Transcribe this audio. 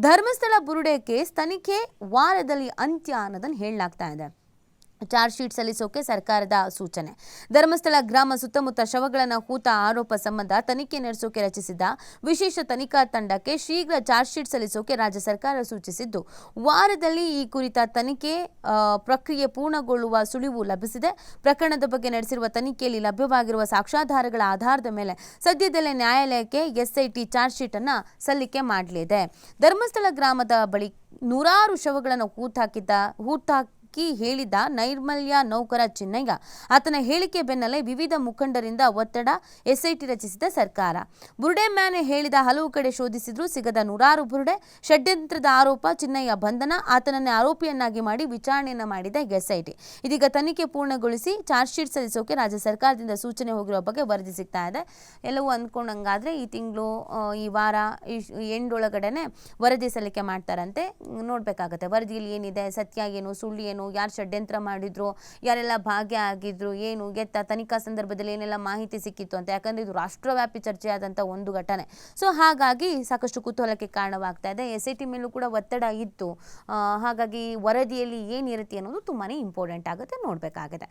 ಧರ್ಮಸ್ಥಳ ಬುರುಡೆ case ತನಿಖೆ ವಾರದಲ್ಲಿ ಅಂತ್ಯ ಅನ್ನೋದನ್ನು ಹೇಳಲಾಗ್ತಾ ಇದೆ. ಚಾರ್ಜ್ ಶೀಟ್ ಸಲ್ಲಿಸೋಕೆ ಸರ್ಕಾರದ ಸೂಚನೆ. ಧರ್ಮಸ್ಥಳ, ಗ್ರಾಮ ಸುತ್ತಮುತ್ತ ಶವಗಳನ್ನು ಹೂತ ಆರೋಪ ಸಂಬಂಧ ತನಿಖೆ ನಡೆಸೋಕೆ ರಚಿಸಿದ್ದ ವಿಶೇಷ ತನಿಖಾ ತಂಡಕ್ಕೆ ಶೀಘ್ರ ಚಾರ್ಜ್ ಶೀಟ್ ಸಲ್ಲಿಸೋಕೆ ರಾಜ್ಯ ಸರ್ಕಾರ ಸೂಚಿಸಿದ್ದು, ವಾರದಲ್ಲಿ ಈ ಕುರಿತ ತನಿಖೆ ಪ್ರಕ್ರಿಯೆ ಪೂರ್ಣಗೊಳ್ಳುವ ಸುಳಿವು ಲಭಿಸಿದೆ. ಪ್ರಕರಣದ ಬಗ್ಗೆ ನಡೆಸಿರುವ ತನಿಖೆಯಲ್ಲಿ ಲಭ್ಯವಾಗಿರುವ ಸಾಕ್ಷ್ಯಾಧಾರಗಳ ಆಧಾರದ ಮೇಲೆ ಸದ್ಯದಲ್ಲೇ ನ್ಯಾಯಾಲಯಕ್ಕೆ ಎಸ್ಐಟಿ ಚಾರ್ಜ್ ಶೀಟ್ ಅನ್ನು ಸಲ್ಲಿಕೆ ಮಾಡಲಿದೆ. ಧರ್ಮಸ್ಥಳ ಗ್ರಾಮದ ಬಳಿ ನೂರಾರು ಶವಗಳನ್ನು ಹೂತಾಕಿದ್ದ ಹೂತಾಕಿ ಹೇಳಿದ ನೈರ್ಮಲ್ಯ ನೌಕರ ಚಿನ್ನಯ್ಯ. ಆತನ ಹೇಳಿಕೆ ಬೆನ್ನಲ್ಲೇ ವಿವಿಧ ಮುಖಂಡರಿಂದ ಒತ್ತಡ ಎಸ್ಐಟಿ ರಚಿಸಿದ ಸರ್ಕಾರ. ಬುರುಡೆ ಮ್ಯಾನೆ ಹೇಳಿದ ಹಲವು ಕಡೆ ಶೋಧಿಸಿದ್ರೂ ಸಿಗದ ನೂರಾರು ಬುರುಡೆ, ಷಡ್ಯಂತ್ರದ ಆರೋಪ ಚಿನ್ನಯ್ಯ ಬಂಧನ, ಆತನನ್ನೇ ಆರೋಪಿಯನ್ನಾಗಿ ಮಾಡಿ ವಿಚಾರಣೆಯನ್ನು ಮಾಡಿದ ಎಸ್ಐಟಿ. ಇದೀಗ ತನಿಖೆ ಪೂರ್ಣಗೊಳಿಸಿ ಚಾರ್ಜ್ ಶೀಟ್ ಸಲ್ಲಿಸೋಕೆ ರಾಜ್ಯ ಸರ್ಕಾರದಿಂದ ಸೂಚನೆ ಹೋಗಿರೋ ಬಗ್ಗೆ ವರದಿ ಸಿಗ್ತಾ ಇದೆ. ಎಲ್ಲವೂ ಅಂದ್ಕೊಂಡಂಗಾದ್ರೆ ಈ ತಿಂಗಳು ಈ ವಾರ ಎಂಡೊಳಗಡೆನೆ ವರದಿ ಸಲ್ಲಿಕೆ ಮಾಡ್ತಾರಂತೆ. ನೋಡಬೇಕಾಗತ್ತೆ ವರದಿಯಲ್ಲಿ ಏನಿದೆ, ಸತ್ಯ ಏನು, ಸುಳ್ಳು ಏನು ಯಾರು ಷಡ್ಯಂತ್ರ ಮಾಡಿದ್ರು, ಯಾರೆಲ್ಲ ಭಾಗ್ಯ ಆಗಿದ್ರು, ಏನು ಎತ್ತ ತನಿಖಾ ಸಂದರ್ಭದಲ್ಲಿ ಏನೆಲ್ಲ ಮಾಹಿತಿ ಸಿಕ್ಕಿತ್ತು ಅಂತ. ಯಾಕಂದ್ರೆ ಇದು ರಾಷ್ಟ್ರವ್ಯಾಪಿ ಚರ್ಚೆಯಾದಂಥ ಒಂದು ಘಟನೆ. ಸೊ ಹಾಗಾಗಿ ಸಾಕಷ್ಟು ಕುತೂಹಲಕ್ಕೆ ಕಾರಣವಾಗ್ತಾ ಇದೆ. ಎಸ್ ಐ ಟಿ ಮೇಲೂ ಕೂಡ ಒತ್ತಡ ಇತ್ತು. ಹಾಗಾಗಿ ವರದಿಯಲ್ಲಿ ಏನಿರುತ್ತೆ ಅನ್ನೋದು ತುಂಬಾ ಇಂಪಾರ್ಟೆಂಟ್ ಆಗುತ್ತೆ, ನೋಡಬೇಕಾಗುತ್ತೆ.